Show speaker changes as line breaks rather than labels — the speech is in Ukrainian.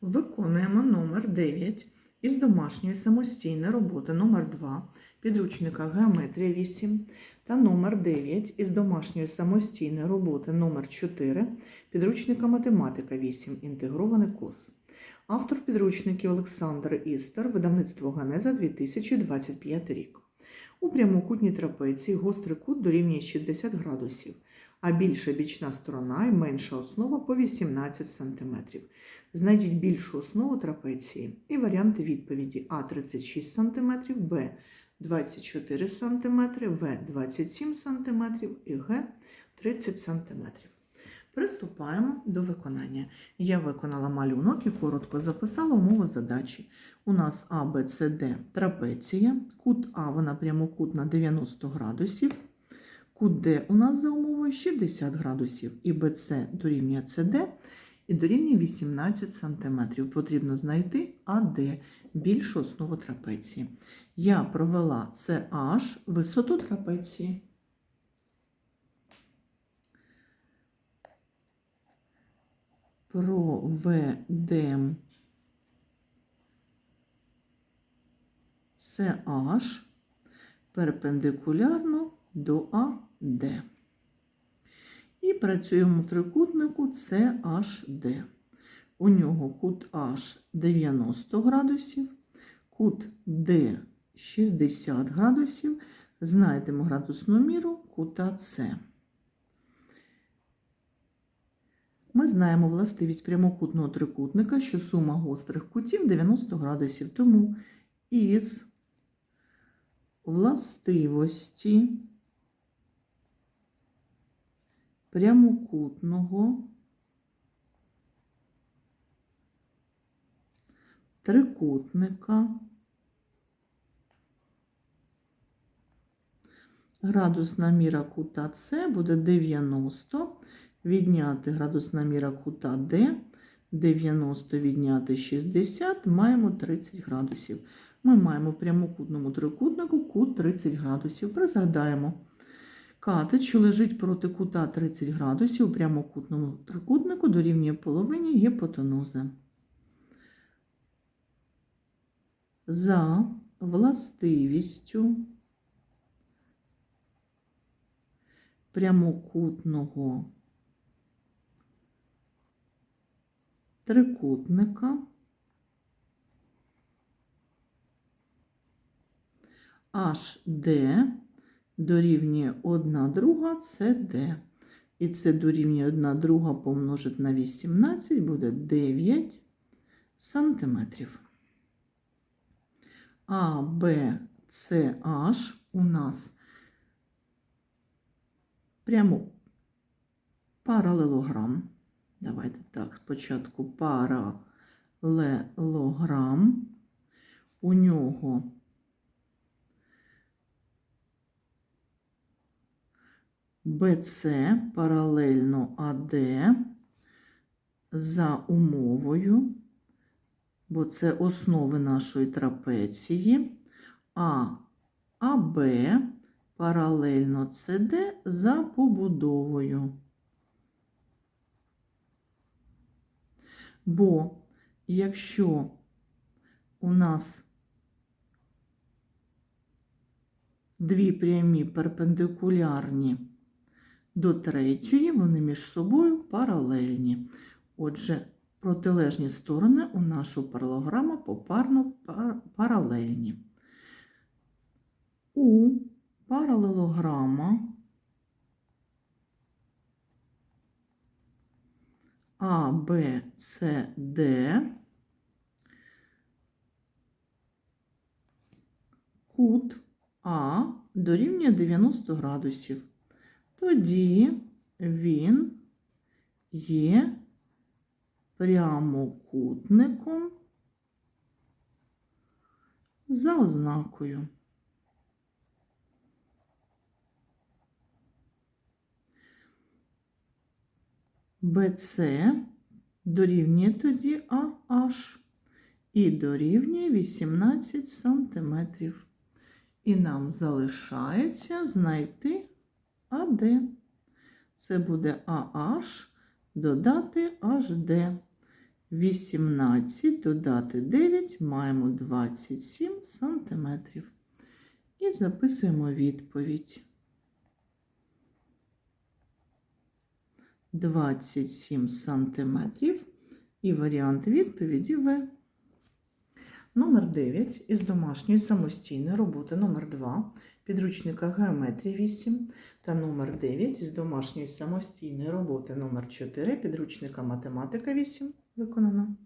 Виконуємо номер 9 із домашньої самостійної роботи. Номер 2 підручника Геометрія 8 та номер 9 із домашньої самостійної роботи. Номер 4 підручника Математика 8 інтегрований курс. Автор підручників Олександр Істер, видавництво Ганеза 2025 рік. У прямокутній трапеції гострий кут дорівнює 60 градусів, а більша бічна сторона і менша основа по 18 см. Знайдіть більшу основу трапеції і варіанти відповіді А 36 см, Б 24 см, В 27 см і Г 30 см. Приступаємо до виконання. Я виконала малюнок і коротко записала умови задачі. У нас А, Б, С, Д трапеція. Кут А вона прямокутна 90 градусів. Кут у нас за умовою 60 градусів. І БЦ дорівнює СД і дорівнює 18 см. Потрібно знайти АД, більшу основу трапеції. Я провела CH висоту трапеції. Проведем CH перпендикулярно до АД. І працюємо в трикутнику CHD. У нього кут H 90 градусів, кут D 60 градусів. Знайдемо градусну міру кута С. Ми знаємо властивість прямокутного трикутника, що сума гострих кутів 90 градусів. Тому із властивості прямокутного трикутника градусна міра кута С буде 90, відняти градусна міра кута Д, 90 відняти 60, маємо 30 градусів. Ми маємо в прямокутному трикутнику кут 30 градусів. Призгадаємо. Катет, що лежить проти кута 30 градусів у прямокутному трикутнику дорівнює половині гіпотенузи. За властивістю прямокутного трикутника HD дорівнює 1 друга CD. І це дорівнює 1 друга помножити на 18 буде 9 сантиметрів. А, Б, С, H у нас прямо паралелограм. Давайте так, спочатку паралелограм. У нього БЦ паралельно АД за умовою, бо це основи нашої трапеції, а АБ паралельно СД за побудовою. Бо якщо у нас дві прямі перпендикулярні до третьої, вони між собою паралельні. Отже, протилежні сторони у нашу паралограму попарно паралельні. У паралелограма А, Б, С, Д кут А дорівнює 90 градусів. Тоді він є прямокутником за ознакою. БЦ дорівнює тоді АH і дорівнює 18 сантиметрів. І нам залишається знайти АД. Це буде AH додати HD. 18 додати 9 маємо 27 сантиметрів. І записуємо відповідь. 27 сантиметрів. І варіант відповіді В. Номер 9 із домашньої самостійної роботи номер 2 підручника геометрії 8 та номер 9 із домашньої самостійної роботи. Номер 4 підручника математика 8 виконано.